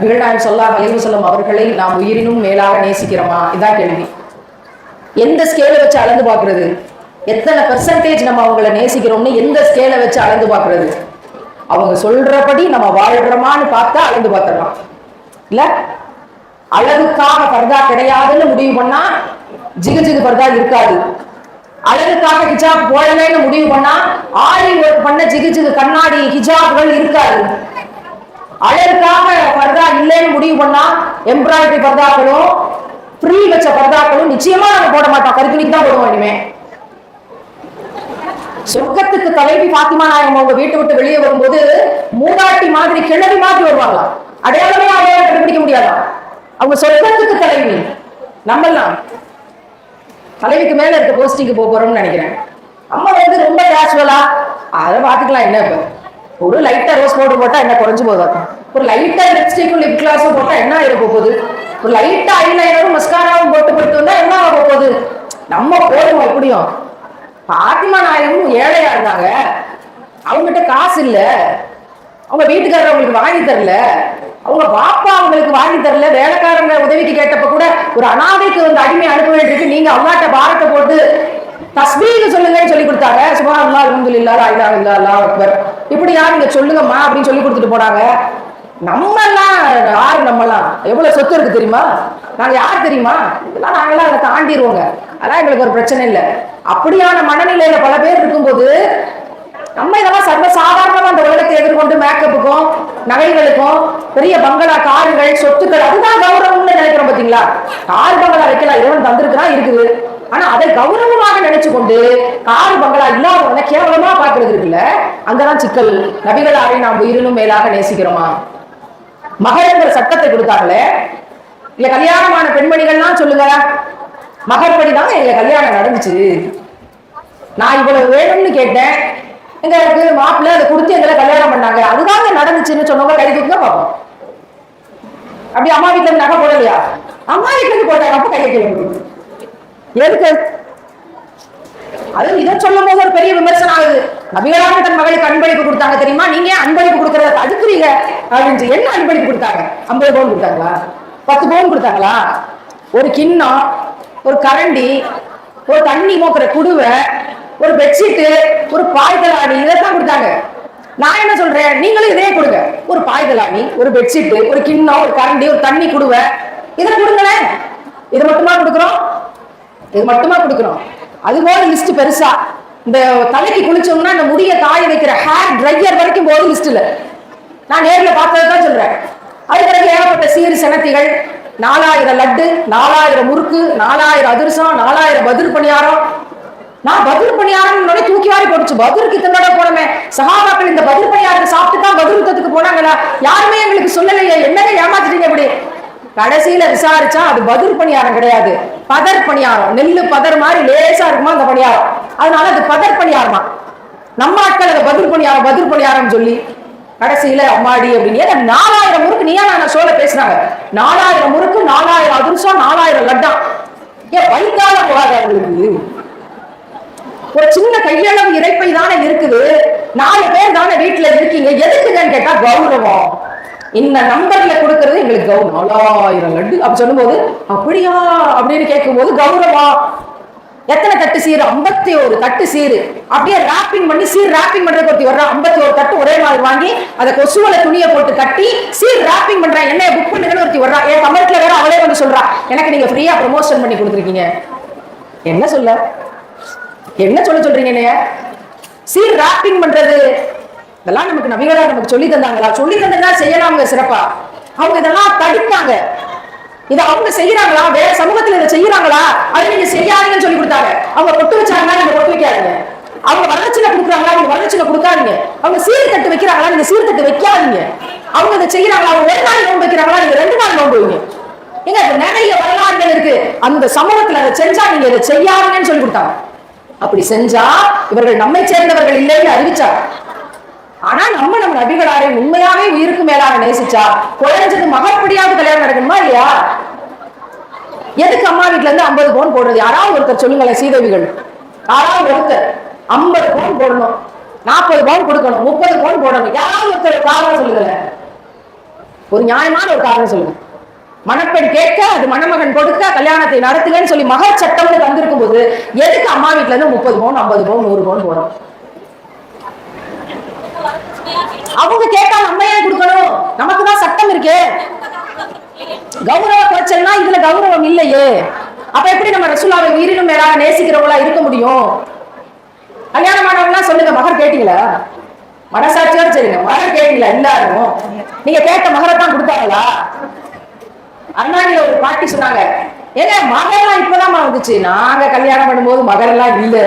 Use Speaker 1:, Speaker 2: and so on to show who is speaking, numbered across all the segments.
Speaker 1: நிகழ்நாயன் சொல்லா வலிவு செல்லும் அவர்களை நாம் உயிரினும் மேலாக நேசிக்கிறோமா? இதான் கேள்வி. எந்த ஸ்கேலை வச்சு அளந்து பார்க்கிறது? எத்தனை பெர்சன்டேஜ் நம்ம அவங்கள நேசிக்கிறோம்னு எந்த ஸ்கேலை வச்சு அளந்து பார்க்கிறது? அவங்க சொல்றபடி நம்ம வாழ்றோமான்னு பார்த்தா அளந்து பார்த்துடலாம். இல்ல? அழகுக்காக பர்தா கிடையாதுன்னு முடிவு பண்ணா ஜிகு ஜிகு பர்தா இருக்காது. அழகுக்காக ஹிஜாப் போடலைன்னு முடிவு பண்ணா ஆரி ஒர்க் பண்ண ஜிகு ஜிகு கண்ணாடி ஹிஜாப்கள் இருக்காது. அழகுக்காக பர்தா இல்லைன்னு முடிவு பண்ணா எம்ப்ராய்டரி பர்தாக்களும் ஃப்ரீ வச்ச பர்தாக்களும் நிச்சயமா நம்ம போட மாட்டோம். கருத்துணிக்கு தான் போடுவோம் இனிமே. சொர்க்கத்துக்கு தலைவி பாத்திமா நாயகம் அவங்க வீட்டை விட்டு வெளியே வரும்போது மூதாட்டி மாதிரி கிழவி மாதிரி வருவாங்களாம் அடையாளமே அடையாளம் கண்டுபிடிக்க முடியாதா? அவங்க சொர்க்கத்துக்கு தலைவி. நம்மெல்லாம் தலைவிக்கு மேல இருக்க போஸ்டிங்க்கு போக போறோம்னு நினைக்கிறேன். அம்மா வந்து ரொம்ப கேஷுவலா அதை பாத்துக்கலாம் என்ன இப்போ? ஒரு லைட்டா ரோஸ் பவுடர் போட்டா என்ன குறைஞ்சு போதாக்கும் ஒரு லைட்டா லிப்ஸ்டிக்கும் லிப் கிளாஸும் போட்டா என்ன ஆயிட போகுது? ஒரு லைட்டா ஐலைனரும் மஸ்காராவும் போட்டு போட்டு வந்தா என்ன ஆக போகுது? நம்ம போடுவோம் எப்படியும். பாத்திமா நாயகம் ஏழையா இருந்தாங்க. அவங்ககிட்ட காசு இல்ல. அவங்க வீட்டுக்காரர் அவங்களுக்கு வாங்கி தரல. அவங்க பாப்பா அவங்களுக்கு வாங்கி தரல. வேலைக்காரங்க உதவிக்கு கேட்டப்ப கூட ஒரு அனாதைக்கு வந்து அடிமை அனுப்ப வேண்டியிருக்கு. நீங்க அல்லாட்ட பாரத்தை போட்டு தஸ்மீக சொல்லுங்கன்னு சொல்லி கொடுத்தாங்க. சுபஹான் அல்லா அல்ஹம்துலில்லாஹ் இல்லா இலாஹா இல்லா அல்லா அக்பர். இப்படியா நீங்க சொல்லுங்கம்மா அப்படின்னு சொல்லி கொடுத்துட்டு போனாங்க. நம்மெல்லாம் யாரு நம்மலாம் எவ்வளவு சொத்து இருக்கு தெரியுமா? நாங்க யார் தெரியுமா? இதெல்லாம் நாங்கெல்லாம் அதை தாண்டிடுவோங்க அதான் எங்களுக்கு ஒரு பிரச்சனை இல்லை. அப்படியான மனநிலையில பல பேர் இருக்கும்போது நம்ம இதெல்லாம் சர்வ சாதாரணமா அந்த உலகத்தை எதிர்கொண்டு மேக்கப்புக்கும் நகைகளுக்கும் பெரிய பங்களா கார்கள் சொத்துக்கள் அதுதான் கௌரவம்னு நினைக்கிறோம் பாத்தீங்களா? கார் பங்களா வைக்கலாம். இறைவன் தந்திருக்கிறான் இருக்குது. ஆனா அதை கௌரவமாக நினைச்சு கொண்டு கார் பங்களா இல்லாதவங்க கேவலமா பாக்குறது இருக்குல்ல? அங்கதான் சிக்கல். நபிகளாரை நாம் உயிரினும் மேலாக நேசிக்கிறோமா? மகரங்கிற சட்டத்தை கொடுத்தாங்களே இல்ல கல்யாணமான பெண்மணிகள்லாம் சொல்லுங்க. மகர்படி தாங்க எங்க கல்யாணம் நடந்துச்சு. நான் இவ்வளவு வேணும்னு கேட்டேன். எங்களுக்கு மாப்பிள்ளை அதை கொடுத்து எங்களை கல்யாணம் பண்ணாங்க. அதுதாங்க நடந்துச்சுன்னு சொன்னவங்க கை பார்ப்போம். அப்படி அம்மா வீட்டுல இருந்து நகை போடலையா? அம்மா வீட்டுல இருந்து போட்டாங்க அப்ப கையை கீழே எதுக்கு? அது இதை சொல்லும் போது ஒரு பெரிய விமர்சனம் ஆகுது நபிகளாக தன் மகளுக்கு அன்பளிப்பு கொடுத்தாங்க தெரியுமா? நீங்க அன்பளிப்பு கொடுக்கறத தடுக்கிறீங்க? அப்படின்னு என்ன அன்பளிப்பு கொடுத்தாங்க? ஐம்பது பவுன் கொடுத்தாங்களா? பத்து பவுன் கொடுத்தாங்களா? ஒரு கிண்ணம் ஒரு கரண்டி ஒரு தண்ணி மோக்கிற குடுவை ஒரு பெட்ஷீட்டு ஒரு பாய்தலாணி இதைத்தான் கொடுத்தாங்க. நான் என்ன சொல்றேன்? நீங்களும் இதே கொடுங்க. ஒரு பாய்தலாணி ஒரு பெட்ஷீட்டு ஒரு கிண்ணம் ஒரு கரண்டி ஒரு தண்ணி குடுவை இதை கொடுங்களேன். இதை மட்டுமா கொடுக்குறோம்? இது மட்டுமா கொடுக்குறோம் அது போல லிஸ்ட் பெருசா. இந்த தலைக்கு குளிச்சோம்னா இந்த முடிய தாய வைக்கிற ஹேர் ட்ரையர் வரைக்கும் போது லிஸ்ட்ல நான் நேரில் பார்த்தது தான் சொல்றேன். அது பிறகு ஏகப்பட்ட சீர் செனத்திகள் நாலாயிரம் லட்டு நாலாயிரம் முறுக்கு நாலாயிரம் அதிரசம் நாலாயிரம் பதிர் பணியாரம். நான் பதிர் பணியாரம் தூக்கி வாரி போட்டுச்சு. பதிலுக்கு இத்தனோட போனமே. சகாபாக்கள் இந்த பதில் பணியாரத்தை சாப்பிட்டு தான் பதில் யுத்தத்துக்கு போனாங்களா? யாருமே எங்களுக்கு சொல்லலையே. என்னங்க ஏமாத்திட்டீங்க அப்படி கடைசியில விசாரிச்சா அது பதிர் பணியாரம் கிடையாது. பதர் பணியாரம். நெல்லு பதர் மாதிரி லேசா இருக்குமா அந்த பணியாரம்? அதனால அது பதர் பணியாரமா? நம்ம ஆட்கள் அதை பதிர் பணியாரம் பதில் பணியாரம் சொல்லி கடைசியில அம்மாடி அப்படின்னு. நாலாயிரம் முறுக்கு நீயா நான் சோழ பேசினாங்க. நாலாயிரம் முறுக்கு நாலாயிரம் அதிர்ஷம் நாலாயிரம் லட்டா. ஏன் வயிற்றால போகாத அவங்களுக்கு? ஒரு சின்ன கையளவு இறைப்பை தானே இருக்குது. நாலு பேர் தானே வீட்டுல இருக்கீங்க. எதுக்குங்கன்னு கேட்டா கௌரவம். இந்த நம்பர்ல கொடுக்கறது எங்களுக்கு கௌரவம். நாலாயிரம் லட்டு. அப்படி சொல்லும்போது அப்படியா? அப்படின்னு கேட்கும்போது கௌரவா? எத்தனை தட்டு சீர்? ஐம்பத்தி ஒரு தட்டு சீர். அப்படியே ராப்பிங் பண்ணி சீர் ராப்பிங் பண்றது ஒருத்தி வர்றா. ஐம்பத்தி ஒரு தட்டு ஒரே மாதிரி வாங்கி அதை கொசுவல துணியை போட்டு கட்டி சீர் ராப்பிங் பண்றேன் என்ன புக் பண்ணுங்கன்னு ஒருத்தி வர்றா. என் கமெண்ட்ல வேற அவளே வந்து சொல்றா. எனக்கு நீங்க ஃப்ரீயா ப்ரொமோஷன் பண்ணி கொடுத்துருக்கீங்க. என்ன சொல்ல? என்ன சொல்ல சொல்றீங்க என்னைய? சீர் ராப்பிங் பண்றது. இதெல்லாம் நமக்கு நபிகளா நமக்கு சொல்லி தந்தாங்களா? சொல்லி தந்ததா செய்யலாம்ங்க சிறப்பா. அவங்க இதெல்லாம் தடுத்தாங்க இதை அவங்க செய்யறாங்களா? வேற சமூகத்துல இதை செய்யறாங்களா? அதை நீங்க செய்யாதீங்கன்னு சொல்லி கொடுத்தாங்க. அவங்க கொட்டு வச்சாங்கன்னா நீங்க கொட்டு வைக்காதீங்க. அவங்க வரதட்சணை கொடுக்குறாங்களா? நீங்க வரதட்சணை கொடுக்காதீங்க. அவங்க சீர்தட்டு வைக்கிறாங்களா? நீங்க சீர்தட்டு வைக்காதீங்க. அவங்க இதை செய்யறாங்களா? அவங்க ஒரு நாள் நோன்பு வைக்கிறாங்களா? நீங்க ரெண்டு நாள் நோன்பு வைங்க. ஏங்க நிறைய வரலாறுகள் இருக்கு. அந்த சமூகத்துல அதை செஞ்சா நீங்க இதை செய்யாதீங்கன்னு சொல்லி கொடுத்தாங்க. அப்படி செஞ்சா இவர்கள் நம்மை சேர்ந்தவர்கள் இல்லைன்னு அறிவிச்சாங்க. ஆனா நம்ம நம்ம நபிகளாரை உண்மையாவே உயிருக்கு மேலாக நேசிச்சா குறைஞ்சது மகப்படியாவது கல்யாணம் நடக்கணுமா இல்லையா? எதுக்கு அம்மா வீட்ல இருந்து ஐம்பது பவுன் போடுறது? யாராவது ஒருத்தர் சொல்லுங்களேன் சீதவிகள். யாராவது ஒருத்தர் ஐம்பது பவுன் போடணும் நாற்பது பவுன் கொடுக்கணும் முப்பது பவுன் போடணும். யாராவது ஒருத்தர் காரணம் சொல்லுங்களேன். ஒரு நியாயமான ஒரு காரணம் சொல்லுங்க. மணப்பெண் கேட்க அது மணமகன் கொடுக்க கல்யாணத்தை நடத்துங்கன்னு சொல்லி மகர் சட்டம்னு தந்திருக்கும் போது எதுக்கு அம்மா வீட்டுல இருந்து முப்பது பவுன் ஐம்பது பவுன் நூறு பவுன் போடணும்? அவங்க கேட்டா நம்ம ஏன் கொடுக்கணும்? நமக்கு தான் சட்டம் இருக்கே. கௌரவ குறைச்சல்னா இதுல கௌரவம் இல்லையே. அப்ப எப்படி நம்ம ரசூலாவை உயிரினும் மேலாக நேசிக்கிறவங்களா இருக்க முடியும்? கல்யாணமானவங்களாம் சொல்லுங்க மகர் கேட்டீங்களா? மனசாட்சியோட சரிங்க மகர் கேட்டீங்களா எல்லாரும் நீங்க கேட்ட மகரை தான் கொடுத்தாங்களா? அண்ணாடியில ஒரு பாட்டி சொன்னாங்க ஏங்க மகரெல்லாம் இப்பதான் வந்துச்சு. நாங்க கல்யாணம் பண்ணும்போது மகரெல்லாம் இல்ல.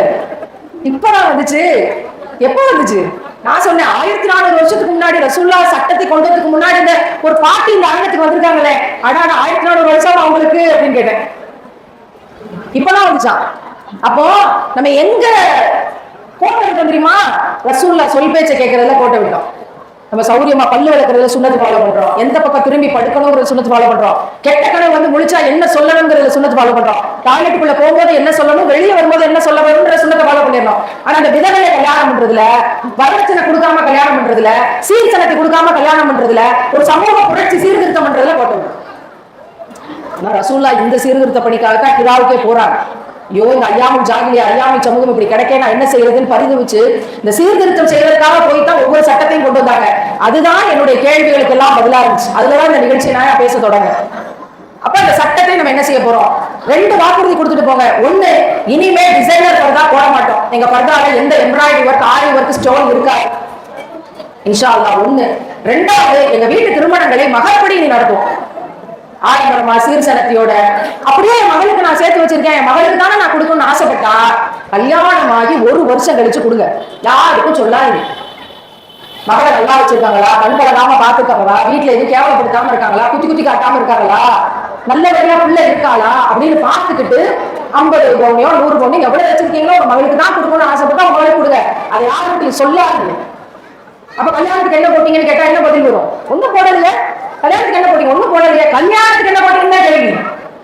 Speaker 1: இப்பதான் வந்துச்சு. எப்ப வந்துச்சு? நான் சொன்னேன் ஆயிரத்தி நானூறு வருஷத்துக்கு முன்னாடி ரசூல்லா சட்டத்தை கொண்டு வரதுக்கு முன்னாடி இந்த ஒரு பாட்டி இந்த அரங்கத்துக்கு வந்திருக்காங்களே அடாடா ஆயிரத்தி நானூறு வருஷம் அவங்களுக்கு அப்படின்னு கேட்டேன். இப்பதான் வந்துச்சான் அப்போ நம்ம எங்க கோட்டை விட்டோம் தெரியுமா? ரசூல்லா சொல் பேச்சை கேட்கறதுல கோட்டை விட்டோம். நம்ம சௌரியமா பல்லு விளக்குறதுல சுண்ணத்து ஃபாலோ பண்றோம். எந்த பக்கம் திரும்பி படுக்கணுங்கிறது சுண்ணத்து ஃபாலோ பண்றோம். கெட்ட கனவு வந்து முழிச்சா என்ன சொல்லணுங்கிறத சுண்ணத்து ஃபாலோ பண்றோம். டாய்லெட்டுக்குள்ள போகும்போது என்ன சொல்லணும்? வெளியே வரும்போது என்ன சொல்ல வேணும்ன்ற சுண்ணத்தை ஃபாலோ பண்ணிடணும். ஆனா அந்த விதவையை கல்யாணம் பண்றதுல வரதட்சணை கொடுக்காம கல்யாணம் பண்றதுல சீர்சனத்தை கொடுக்காம கல்யாணம் பண்றதுல ஒரு சமூக புரட்சி சீர்திருத்தம் பண்றதுல போட்டோம். ஆனா ரசூல்லா இந்த சீர்திருத்த பணிக்காக தான் கிராவுக்கே போறாங்க. ஐயோ இந்த ஐயாமும் ஜாகிலியா ஐயாமும் சமூகம் இப்படி கிடைக்க நான் என்ன செய்யறதுன்னு பரிதவிச்சு இந்த சீர்திருத்தம் செய்வதற்காக போய் தான் ஒவ்வொரு சட்டத்தையும் கொண்டு வந்தாங்க. அதுதான் என்னுடைய கேள்விகளுக்கு எல்லாம் பதிலா இருந்துச்சு. அதுலதான் இந்த நிகழ்ச்சியை நான் பேச தொடங்க அப்ப இந்த சட்டத்தை நம்ம என்ன செய்ய போறோம்? ரெண்டு வாக்குறுதி கொடுத்துட்டு போங்க. ஒண்ணு இனிமே டிசைனர் பர்தா போட மாட்டோம். எங்க பர்தால எந்த embroidery work aari work stone இருக்காது. இன்ஷா அல்லா ஒண்ணு. ரெண்டாவது எங்க வீட்டு திருமணங்களை மகப்படி நடத்துவோம். ஆடம்பரமா சீர்சனத்தையோட. அப்படியே என் மகளுக்கு நான் சேர்த்து வச்சிருக்கேன். என் மகளுக்கு தானே நான் கொடுக்கணும்னு ஆசைப்பட்டா கல்யாணமாகி ஒரு வருஷம் கழிச்சு கொடுங்க. யாருக்கும் சொல்லாதீங்க. மகளை நல்லா வச்சிருக்காங்களா? கண் பழகாம பாத்துருக்காங்களா வீட்டுல எதுவும் கேவலப்படுத்தாம இருக்காங்களா? குத்தி குத்தி காட்டாம இருக்காங்களா? நல்ல வழியா புள்ள இருக்காளா? அப்படின்னு பார்த்துக்கிட்டு ஐம்பது பவுனையோ நூறு பவுனையும் எவ்வளவு வச்சிருக்கீங்களோ உங்க மகளுக்கு தான் கொடுக்கணும்னு ஆசைப்பட்டா உங்க மகளுக்கு கொடுங்க. அதை யாருக்கும் சொல்லாதீங்க. அப்ப கல்யாணத்துக்கு என்ன போட்டீங்கன்னு கேட்டா என்ன பதில் வரும்? ஒண்ணும் போடல கல்யாணத்துக்கு என்ன போட்டீங்க? ஒண்ணும் போடல கல்யாணத்துக்கு என்ன போட்டீங்கன்னா கேள்வி.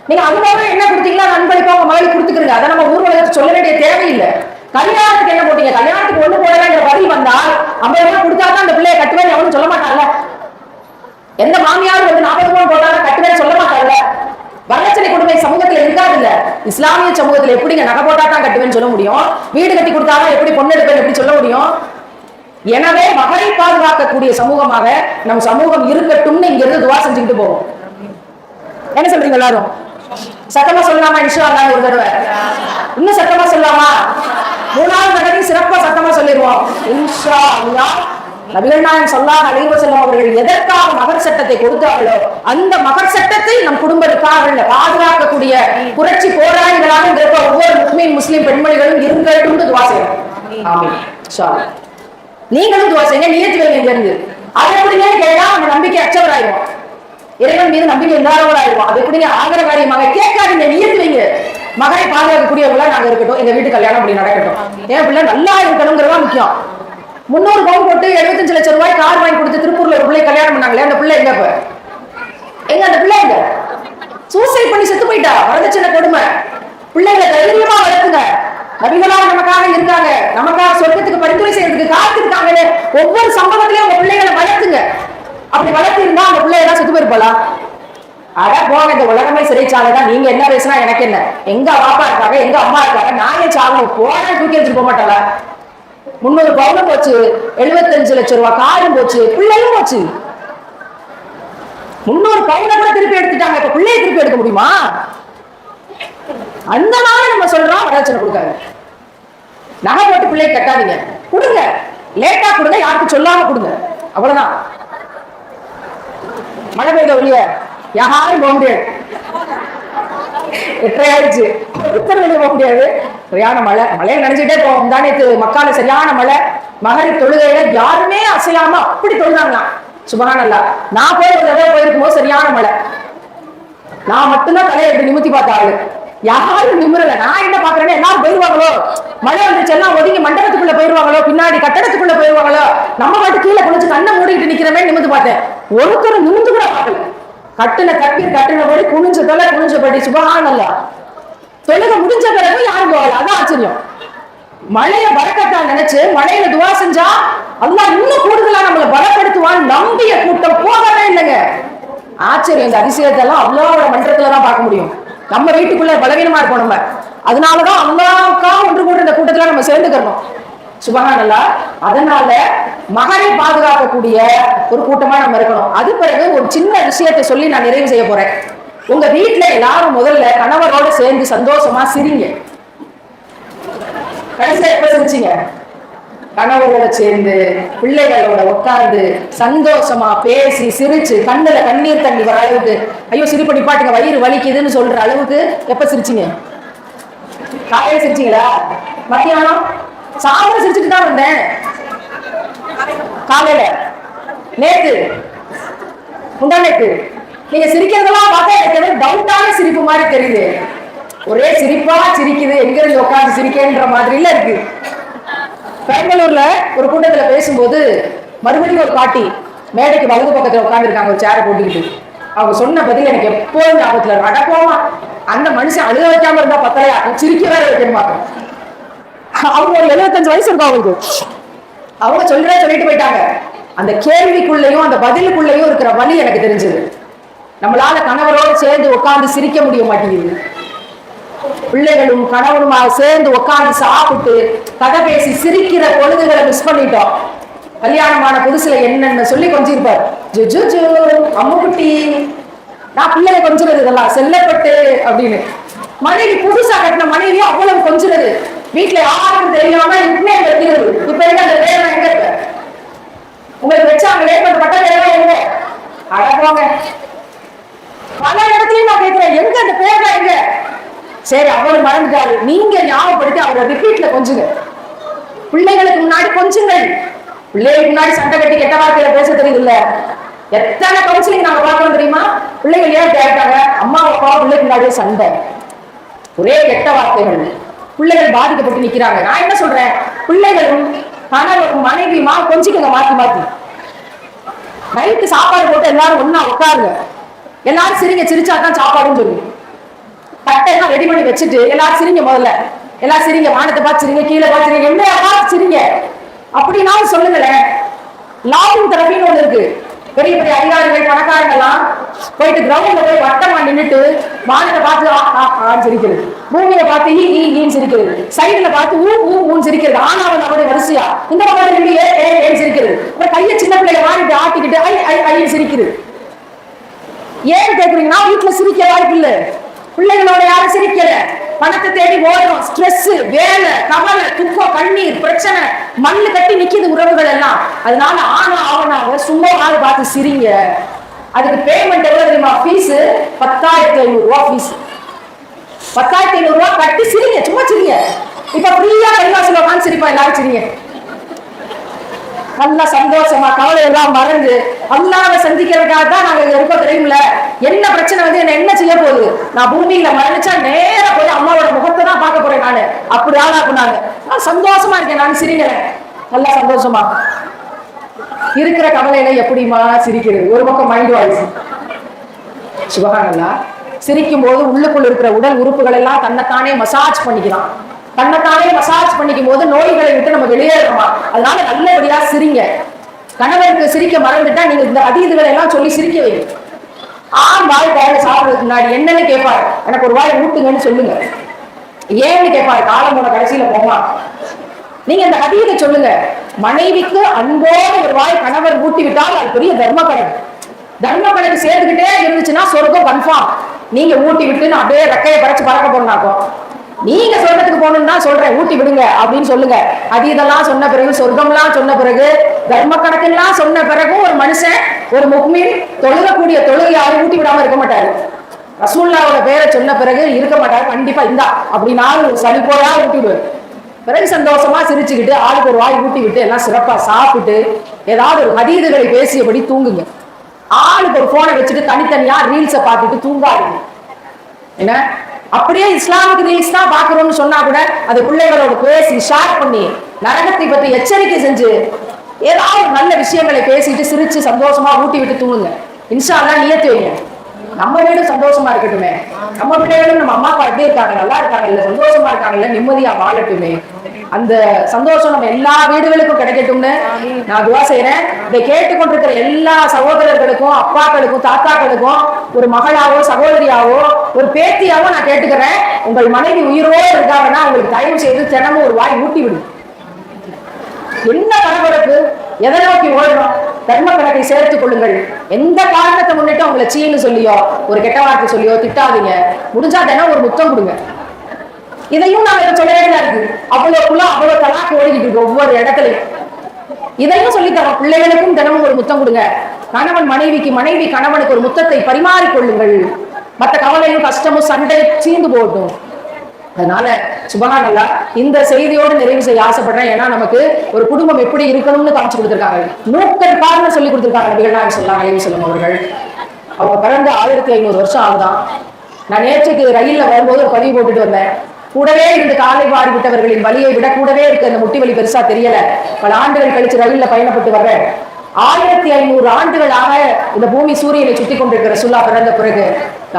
Speaker 1: நீங்க அதுக்காக என்ன கொடுத்தீங்களா நண்பனுக்கு உங்க மகளுக்கு கொடுத்துக்கிறீங்க அதை நம்ம ஊர் சொல்ல வேண்டிய தேவையில்லை. கல்யாணத்துக்கு என்ன போட்டீங்க? கல்யாணத்துக்கு ஒண்ணு போடலைங்கிற பதில் வந்தால் ஐம்பது ரூபாய் கொடுத்தாதான் அந்த பிள்ளைய கட்டுவேன் எவனும் சொல்ல மாட்டாங்கல்ல எந்த மாமியாரும் வந்து நாற்பது ரூபாய் போட்டாலும் கட்டுவேன்னு சொல்ல மாட்டாங்கல்ல வரலட்சணை கொடுமை சமூகத்துல இருக்காது இல்ல இஸ்லாமிய சமூகத்துல எப்படிங்க நகை போட்டா தான் கட்டுவேன்னு சொல்ல முடியும்? வீடு கட்டி கொடுத்தாலும் எப்படி பொண்ணு எடுப்பேன் எப்படி சொல்ல முடியும்? எனவே மகளை பாதுகாக்கக்கூடிய சமூகமாக நம் சமூகம் இருக்கட்டும்னு இங்க இருந்து துவா செஞ்சுக்கிட்டு போவோம். என்ன சொல்றீங்க எல்லாரும்? சத்தமா சொல்லலாமா இன்ஷா அல்லாஹ் ஒரு தடவை? இன்னும் சத்தமா சொல்லலாமா மூணாவது தடவை சிறப்பா சத்தமா சொல்லிடுவோம். இன்ஷா அல்லாஹ். நபிகள் நாயகம் ஸல்லல்லாஹு அலைஹி செல்லம் அவர்கள் எதற்காக மகர் சட்டத்தை கொடுத்தார்களோ அந்த மகர் சட்டத்தை நம் குடும்பத்துக்காக பாதுகாக்கக்கூடிய புரட்சி போராளிகளாக இருக்க ஒவ்வொரு முஸ்லீம் முஸ்லீம் பெண்மணிகளும் இருக்கட்டும் துவா செய்யணும் ஆமீன். நீங்களும் துவா செய்யுங்க நியத்து வேலை இருந்து அது எப்படிங்க கேட்டா அந்த நம்பிக்கை அச்சவராயிரும் இறைவன் மீது நம்பிக்கை இல்லாதவராயிரும் அது எப்படிங்க ஆகிற காரியமாக கேட்காதீங்க நியத்து வைங்க. மகனை பாதுகாக்கக்கூடியவங்களா நாங்க இருக்கட்டும் எங்க வீட்டு கல்யாணம் அப்படி நடக்கட்டும். என் பிள்ளை நல்லா இருக்கணுங்கிறதா முக்கியம். முன்னூறு பவுன் போட்டு எழுபத்தஞ்சு லட்சம் ரூபாய் கார் வாங்கி கொடுத்து திருப்பூர்ல ஒரு பிள்ளை கல்யாணம் பண்ணாங்களே அந்த பிள்ளை எங்க இப்ப எங்க அந்த பிள்ளை எங்க? சூசைட் பண்ணி செத்து போயிட்டா? வரதட்சணை கொடுமை. பிள்ளைகளை தைரியமா வளர்த்துங்க நபிகளாக நமக்காக இருக்காங்க. நமக்காக சொர்க்கத்துக்கு பரிந்துரை செய்யறதுக்கு காத்திருக்காங்கன்னு ஒவ்வொரு சம்பவத்திலையும் உங்க பிள்ளைகளை வளர்த்துங்க. அப்படி வளர்த்து இருந்தா அந்த பிள்ளையெல்லாம் செத்து போயிருப்பாளா? அட போக இந்த உலகமே சிறைச்சாலை தான். நீங்க என்ன பேசுனா எனக்கு என்ன? எங்க பாப்பா இருக்காங்க எங்க அம்மா இருக்காங்க நான் ஏன் சாகணும் போன தூக்கி வச்சுட்டு போக மாட்டாளா? முன்னூறு பவுனும் போச்சு எழுபத்தஞ்சு லட்சம் ரூபாய் காரும் போச்சு பிள்ளையும் போச்சு. முன்னூறு பவுனை கூட திருப்பி எடுத்துட்டாங்க. இப்ப பிள்ளையை திருப்பி எடுக்க முடியுமா? அந்த மாதிரி நம்ம சொல்றோம் வரதட்சணை கொடுக்காங்க நகை போட்டு பிள்ளைய கட்டாதீங்க. கொடுங்க. லேட்டா கொடுங்க யாருக்கும் சொல்லாம கொடுங்க. அவ்வளவுதான். மழை பெய்த வெளிய யாரும் போக முடியாது. எட்டரை ஆயிடுச்சு எத்தனை வெளியே போக முடியாது? சரியான மழை. மழையை நினைச்சுட்டே போவோம். தானே மக்கால சரியான மழை. மகரி தொழுகையில யாருமே அசையாம அப்படி தொழுதாங்களாம் சுபகானல்லா. நான் போய் ஒரு தடவை போயிருக்கும் போது சரியான மழை. நான் மட்டும்தான் தலையை எடுத்து நிமித்தி பார்த்த ஆளு. யாரும் நிமிரல. நான் என்ன பாக்குறேன்னா எல்லாரும் போயிருவாங்களோ? மழை வந்துச்சு எல்லாம் ஒதுங்கி மண்டபத்துக்குள்ள போயிருவாங்களோ? பின்னாடி கட்டடத்துக்குள்ள போயிருவாங்களோ? நம்ம பாட்டு கீழே குளிச்சு கண்ணை மூடிக்கிட்டு நிக்கிறமே நிமிந்து பார்த்தேன். ஒருத்தர் நிமிந்து கூட பார்க்கல. கட்டின கட்டி கட்டினபடி குனிஞ்ச தலை குனிஞ்சபடி சுபகானல்லா தொழுக முடிஞ்ச பிறகு யாரும் போகல. அதான் ஆச்சரியம். மழைய பறக்கத்தா நினைச்சு மழையில துவா செஞ்சா அல்லாஹ் இன்னும் கூடுதலா நம்மளை பலப்படுத்துவான் நம்பிய கூட்டம். போகவே இல்லைங்க. ஆச்சரியம். இந்த அதிசயத்தை எல்லாம் அல்லாவோட மன்றத்துல தான் பார்க்க முடியும். நம்ம வீட்டுக்குள்ள பலவீனமா இருப்போம் நம்ம. அதனாலதான் அல்லாவுக்காக ஒன்று கூட இந்த கூட்டத்துல நம்ம சேர்ந்துக்கிறோம் சுபகானல்லா அதனால மகனை பாதுகாக்கக்கூடிய ஒரு கூட்டமா நம்ம இருக்கணும். அது பிறகு ஒரு சின்ன விஷயத்தை சொல்லி நான் நிறைவு செய்ய போறேன். உங்க வீட்டுல எல்லாரும் முதல்ல கணவரோட சேர்ந்து சந்தோஷமா சிரிங்க. கடைசியா எப்ப சிரிச்சிங்க? கணவரோட சேர்ந்து பிள்ளைகளோட உட்கார்ந்து சந்தோஷமா பேசி சிரிச்சு கண்ணுல கண்ணீர் தண்ணி வர அளவுக்கு ஐயோ சிரிப்பு நிப்பாட்டுங்க வயிறு வலிக்குதுன்னு சொல்ற அளவுக்கு எப்ப சிரிச்சீங்க? காலையில சிரிச்சீங்களா? மத்தியானம்? சாயந்தரம் சிரிச்சுட்டு தான் வந்தேன் காலையில. நேத்து. முந்தா நேத்து நீங்க சிரிக்கிறதெல்லாம் பார்த்தா எனக்கு டவுட்டான சிரிப்பு மாதிரி தெரியுது. ஒரே சிரிப்பா சிரிக்குது. எங்க இருந்து உட்காந்து சிரிக்கன்ற மாதிரி இல்ல இருக்கு. பெரம்பலூர்ல ஒரு கூட்டத்துல பேசும்போது மறுபடியும் ஒரு பாட்டி மேடைக்கு வலது பக்கத்துல உட்காந்துருக்காங்க ஒரு சேரை போட்டுக்கிட்டு. அவங்க சொன்ன பதில் எனக்கு எப்போதும் ஞாபகத்துல இருக்கு. அந்த மனுஷன் அழுக வைக்காம இருந்தா பத்தலையா? சிரிக்க வேற மாட்டோம் அவங்க ஒரு எழுபத்தஞ்சு வயசு இருக்கும் அவங்களுக்கு. அவங்க சொல்றே சொல்லிட்டு போயிட்டாங்க. அந்த கேள்விக்குள்ளேயும் அந்த பதிலுக்குள்ளேயும் இருக்கிற வழி எனக்கு தெரிஞ்சது. நம்மளால கணவரோடு சேர்ந்து உட்கார்ந்து சிரிக்க முடிய மாட்டேங்குது. பிள்ளைகளும் கணவனுமாக சேர்ந்து உட்கார்ந்து சாப்பிட்டு கதை பேசி சிரிக்கிற பொழுதுகளை மிஸ் பண்ணிட்டோம். கல்யாணமான புதுசுல என்னென்ன சொல்லி கொஞ்சிருப்பார். ஜுஜு ஜு அம்முக்குட்டி. நான் பிள்ளைய கொஞ்சுறது இதெல்லாம். செல்லப்பட்டு அப்படின்னு. மனைவி புதுசா கட்டின மனைவி அவ்வளவு கொஞ்சுறது வீட்டுல யாருக்கும் தெரியாம இப்பவே தீர்வு. இப்ப இருக்க அந்த வேலை எங்க இருக்கு? உங்களுக்கு வச்சாங்களே இப்ப பட்ட வேலை எங்க அடப்போங்க பல இடத்துலயும் நான் கேட்கிறேன் எங்க அந்த பேர்ல எங்க? சரி அவர் மறந்துட்டாரு. நீங்க ஞாபகப்படுத்தி அவரை ரிப்பீட்ல கொஞ்சுங்க. பிள்ளைகளுக்கு முன்னாடி கொஞ்சுங்கள். பிள்ளைகளுக்கு முன்னாடி சண்டை கட்டி கெட்ட வார்த்தையில பேச தெரியுது இல்ல எத்தனை கவுன்சிலிங் நாங்க பார்க்கறோம் தெரியுமா? பிள்ளைகள் ஏன் கேட்டாங்க? அம்மா அப்பா பிள்ளைக்கு முன்னாடியே சண்டை. ஒரே கெட்ட வார்த்தைகள். பிள்ளைகள் பாதிக்கப்பட்டு நிக்கிறாங்க. நான் என்ன சொல்றேன்? பிள்ளைகளும் கணவரும் மனைவியுமா கொஞ்சிக்கங்க மாத்தி மாத்தி. நைட்டு சாப்பாடு போட்டு எல்லாரும் ஒன்னா உட்காருங்க. எல்லாரும் சிரிங்க சிரிச்சா தான் சாப்பாடுன்னு சொல்லி. தட்டையெல்லாம் ரெடி பண்ணி வச்சுட்டு எல்லாரும் சிரிங்க முதல்ல. எல்லாரும் சிரிங்க வானத்தை பார்த்து சிரிங்க கீழே பார்த்து சிரிங்க என்ன பார்த்து சிரிங்க. அப்படின்னாலும் சொல்லுங்களேன் லாபிங் தெரப்பின்னு ஒண்ணு இருக்கு. பெரிய பெரிய அதிகாரிகள் பணக்காரங்கெல்லாம் போயிட்டு கிரவுண்ட்ல போய் வட்டமா நின்றுட்டு வானத்தை பார்த்து ஆ ஆன்னு சிரிக்கிறது. பூமியை பார்த்து ஈ ஈ ஈன்னு சிரிக்கிறது. சைடுல பார்த்து ஊ ஊ ஊன்னு சிரிக்கிறது. ஆனாலும் அவருடைய வரிசையா? இந்த பக்கத்துல நின்று ஏ ஏன்னு சிரிக்கிறது. அப்புறம் கையை சின்ன பிள்ளைய வாங்கிட்டு ஆட்டிக்கிட்டு ஐ ஐ ஐன்னு சிரிக்கிறது. ஏன் கேக்குறீங்கன்னா வீட்டுல சிரிக்க வாய்ப்பு இல்லை பிள்ளைகளோட யாரும் சிரிக்கல. பணத்தை தேடி ஓடுறோம். ஸ்ட்ரெஸ் வேலை கவலை துக்கம் கண்ணீர் பிரச்சனை மண்ணு கட்டி நிக்குது உறவுகள் எல்லாம். அதனால ஆனா ஆவணாக சும்மா ஆள் பார்த்து சிரிங்க. அதுக்கு பேமெண்ட் எவ்வளவு தெரியுமா? ஃபீஸ் பத்தாயிரத்தி ஐநூறு ரூபா ஃபீஸ் பத்தாயிரத்தி ஐநூறு ரூபா கட்டி சிரிங்க. சும்மா சிரிங்க. இப்ப ஃப்ரீயா கைவாசல் உட்காந்து சிரிப்பா எல்லாரும் சிரிங்க. நல்லா சந்தோஷமா கவலை எல்லாம் மறந்து அல்லாத சந்திக்கிறதுக்காக தான் நாங்க இங்க இருக்கோம் தெரியுமில்ல? என்ன பிரச்சனை வந்து என்ன என்ன செய்ய போகுது? நான் பூமியில மரணிச்சா நேர போய் அம்மாவோட முகத்தை தான் பார்க்க போறேன் நானு. அப்படி ஆளாக்குனாங்க நான் சந்தோஷமா இருக்கேன் நான் சிரிக்கிறேன். நல்லா சந்தோஷமா. இருக்கிற கவலையில எப்படிமா சிரிக்கிறது? ஒரு பக்கம் மைண்ட் வாய்ஸ் சுபகானல்லா. சிரிக்கும் போது உள்ளுக்குள்ள இருக்கிற உடல் உறுப்புகள் எல்லாம் தன்னைத்தானே மசாஜ் பண்ணிக்கலாம் தன்னைத்தானே மசாஜ் பண்ணிக்கும் போது நோய்களை விட்டு நம்ம வெளியேறோமா அதனால நல்லபடியா சிரிங்க. கணவருக்கு சிரிக்க மறந்துட்டா நீங்க இந்த அதீதுகளை எல்லாம் சொல்லி சிரிக்க வைங்க. ஆண் வாய் தேவை சாப்பிடுறதுக்கு முன்னாடி என்னன்னு கேட்பாரு எனக்கு ஒரு வாய் ஊட்டுங்கன்னு சொல்லுங்க. ஏன்னு கேட்பாரு காலம் போன கடைசியில போமா நீங்க இந்த அதீதை சொல்லுங்க. மனைவிக்கு அன்போடு ஒரு வாய் கணவர் ஊட்டி விட்டால் அது பெரிய தர்ம கடன் தர்ம கணக்கு சேர்த்துக்கிட்டே இருந்துச்சுன்னா சொர்க்கம் கன்ஃபார்ம் நீங்க ஊட்டி விட்டுன்னு அப்படியே ரெக்கையை பறைச்சு பறக்க போனாக்கும் நீங்க சொர்க்கத்துக்கு தான் சொல்றேன். ஊட்டி விடுங்க அப்படின்னு சொல்லுங்க. அது இதெல்லாம் சொன்ன பிறகு சொர்க்கம்லாம் சொன்ன பிறகு தர்ம கணக்கெல்லாம் சொன்ன பிறகு ஒரு மனுஷன் ஒரு முக்மீன் தொழுகக்கூடிய தொழுகை யாரும் ஊட்டி விடாம இருக்க மாட்டாரு. ரசூல்லாவோட பேரை சொன்ன பிறகு இருக்க மாட்டாரு. கண்டிப்பா இந்தா அப்படின்னாலும் சளி போயா ஊட்டி விடுவாரு பிறகு சந்தோஷமா சிரிச்சுக்கிட்டு ஆளுக்கு ஒரு வாய் ஊட்டி விட்டு எல்லாம் சிறப்பா சாப்பிட்டு ஏதாவது ஒரு அதீதுகளை பேசியபடி தூங்குங்க. ஆளுக்கு ஒரு போனை வச்சுட்டு தனித்தனியா ரீல்ஸை பார்த்துட்டு தூங்காதீங்க. என்ன? அப்படியே இஸ்லாமிக் ரீல்ஸ் தான் பாக்குறோம்னு சொன்னா கூட அது பிள்ளைகளோட பேசி ஷேர் பண்ணி நரகத்தை பற்றி எச்சரிக்கை செஞ்சு ஏதாவது நல்ல விஷயங்களை பேசிட்டு சிரிச்சு சந்தோஷமா ஊட்டி விட்டு தூங்குங்க. இன்ஷா அல்லாஹ் நியத்து வைங்க. நம்ம வீடும் சந்தோஷமா இருக்கட்டுமே. நம்ம பிள்ளைகளும் நம்ம அம்மா அப்பா எப்படி இருக்காங்க? நல்லா இருக்காங்கல்ல சந்தோஷமா இருக்காங்கல்ல நிம்மதியா வாழட்டுமே. அந்த சந்தோஷம் நம்ம எல்லா வீடுகளுக்கும் கிடைக்கட்டும்னு நான் துவா செய்யறேன் இதை கேட்டுக்கொண்டிருக்கிற எல்லா சகோதரர்களுக்கும் அப்பாக்களுக்கும் தாத்தாக்களுக்கும் ஒரு மகளாவோ சகோதரியாவோ ஒரு பேத்தியாவோ நான் கேட்டுக்கிறேன். உங்கள் மனைவி உயிரோடு இருக்காங்கன்னா உங்களுக்கு தயவு செய்து தினமும் ஒரு வாய் ஊட்டி விடும் என்ன பரபரப்பு? எதை நோக்கி ஓடணும்? தர்ம கணக்கை சேர்த்துக் கொள்ளுங்கள். எந்த காரணத்தை முன்னிட்டு உங்களை சீன்னு சொல்லியோ ஒரு கெட்ட வார்த்தை சொல்லியோ திட்டாதீங்க. முடிஞ்சா தினம் ஒரு முத்தம் கொடுங்க. இதையும் நாம இதை சொல்ல வேண்டியதா இருக்கு. அவ்வளவுக்குள்ள அவ்வளவு தலாக்கு ஓடிக்கிட்டு இருக்கு ஒவ்வொரு இடத்துலயும். இதையும் சொல்லித்தரோம் பிள்ளைகளுக்கும் தினமும் ஒரு முத்தம் கொடுங்க. கணவன் மனைவிக்கு மனைவி கணவனுக்கு ஒரு முத்தத்தை பரிமாறிக்கொள்ளுங்கள் மற்ற கவலையும் கஷ்டமும் சண்டை சீந்து போட்டும் அதனால சுபகானல்லா இந்த செய்தியோடு நிறைவு செய்ய ஆசைப்படுறேன். ஏன்னா நமக்கு ஒரு குடும்பம் எப்படி இருக்கணும்னு காமிச்சு கொடுத்துருக்காங்க நூக்கர் காரணம் சொல்லி கொடுத்துருக்காங்க நபிகள் நாயகம் சொல்லலாம் அலைவு செல்லும் அவர்கள். அவங்க பிறந்த ஆயிரத்தி ஐநூறு வருஷம் ஆகுதான். நான் நேற்றுக்கு ரயில்ல வரும்போது ஒரு பதிவு போட்டுட்டு வந்தேன். கூடவே இருந்து காலை வாரி விட்டவர்களின் வலியை விட கூடவே இருக்கு அந்த முட்டி வலி பெருசா தெரியல. பல ஆண்டுகள் கழிச்சு ரயில்ல பயணப்பட்டு வர்றேன். ஆயிரத்தி ஐநூறு ஆண்டுகளாக இந்த பூமி சூரியனை சுத்தி கொண்டிருக்கிற சுல்லா பிறந்த பிறகு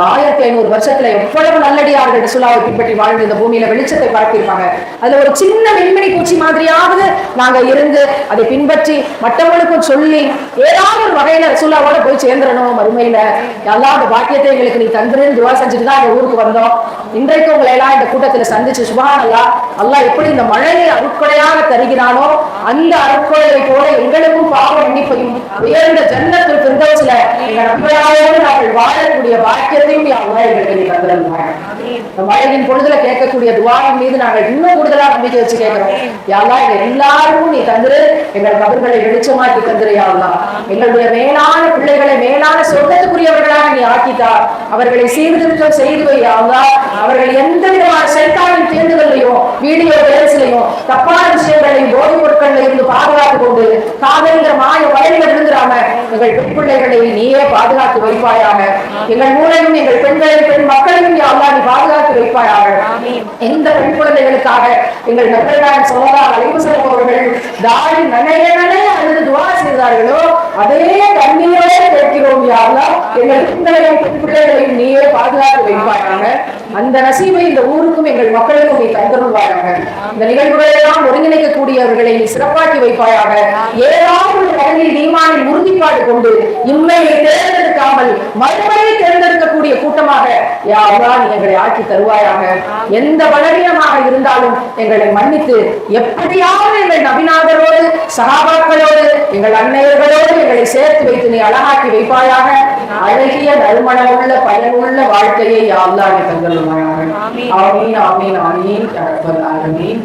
Speaker 1: ஆயிரத்தி ஐநூறு வருஷத்துல எவ்வளவு நல்லடியார்கள் சுல்லாவை பின்பற்றி வாழ்ந்து இந்த பூமியில வெளிச்சத்தை பரப்பியிருப்பாங்க. அதுல ஒரு சின்ன வெண்மணி பூச்சி மாதிரியாவது நாங்க இருந்து அதை பின்பற்றி மற்றவங்களுக்கும் சொல்லி ஏதாவது ஒரு வகையில சுல்லாவோட போய் சேர்ந்துடணும் மறுமையில. எல்லா அந்த பாக்கியத்தை எங்களுக்கு நீ தந்துருன்னு துவா செஞ்சுட்டு தான் எங்க ஊருக்கு வந்தோம். இன்றைக்கு உங்களை எல்லாம் இந்த கூட்டத்துல சந்திச்சு சுபானல்லா அல்லா எப்படி இந்த மழையை அருட்கொடையாக தருகிறானோ அந்த அருட்கொடையை போல எங்களுக்கும் பாவ எண்ணிப்பையும் உயர்ந்த ஜன்னத்தில் பிரிந்தவசில எங்க நம்பிக்கையோடு நாங்கள் வாழக்கூடிய பாக்கியத்தையும் யாவா எங்களுக்கு நீ தந்துருந்தாங்க மழையின் பொழுதுல கேட்கக்கூடிய துவாவின் மீது நாங்கள் இன்னும் கூடுதலா நம்பிக்கை வச்சு கேட்கிறோம். யாரா எங்க எல்லாருக்கும் நீ தந்துரு. எங்கள் கபர்களை வெளிச்சமாக்கி தந்துரு யாவா எங்களுடைய மேலான பிள்ளைகளை மேலான சொர்க்கத்துக்குரியவர்களாக நீ ஆக்கித்தா அவர்களை சீர்திருத்தம் செய்து யாவா அவர்கள் எந்த விதமான சைத்தானின் தேர்ந்துகளையும் வீடியோ வேலைசிலையும் தப்பான விஷயங்களையும் போதைப் பொருட்கள்ல இருந்து பாதுகாத்து கொண்டு காதல்கிற மாய வயலில் விழுந்துடாம எங்கள் பெண் பிள்ளைகளை நீயே பாதுகாத்து வைப்பாயாக. எங்கள் மூலையும் எங்கள் பெண்களை பெண் மக்களையும் யாவா நீ பாதுகாத்து வைப்பாயாக. எந்த பெண் குழந்தைகளுக்காக எங்கள் நபர்களான் சொல்லலாம் அழைப்பு செல்லும் அவர்கள் தாடி நனைய நனைய அல்லது துவா செய்தார்களோ அதே கண்ணீரோட கேட்கிறோம் யாரா எங்கள் பெண்களையும் பெண் பிள்ளைகளையும் நீயே பாதுகாத்து வைப்பாயாக. அந்த நசீவை இந்த ஊருக்கும் எங்கள் மக்களுக்கும் நீ தந்தருள்வாயாக இந்த நிகழ்வுகளை எல்லாம் ஒருங்கிணைக்கக்கூடியவர்களை நீ சிறப்பாக்கி வைப்பாயாக. ஏதாவது ஒரு வகையில் நீமானின் உறுதிப்பாடு கொண்டு இம்மையை தேர்ந்தெடுக்காமல் மறுமையை தேர்ந்தெடுக்கக்கூடிய கூட்டமாக யாரா நீ எங்களை ஆக்கி தருவாயாக. எந்த பலவீனமாக இருந்தாலும் எங்களை மன்னித்து எப்படியாவது எங்கள் நபிநாதரோடு சகாபாக்களோடு எங்கள் அன்னையர்களோடு எங்களை சேர்த்து வைத்து நீ அழகாக்கி வைப்பாயாக. அழகிய நறுமணமுள்ள பயனுள்ள வாழ்க்கையை யாழ்லா நீ தந்துள்ளாயாக ஆமீன். ஆமீன் ஆமீன் ஆலமீன்.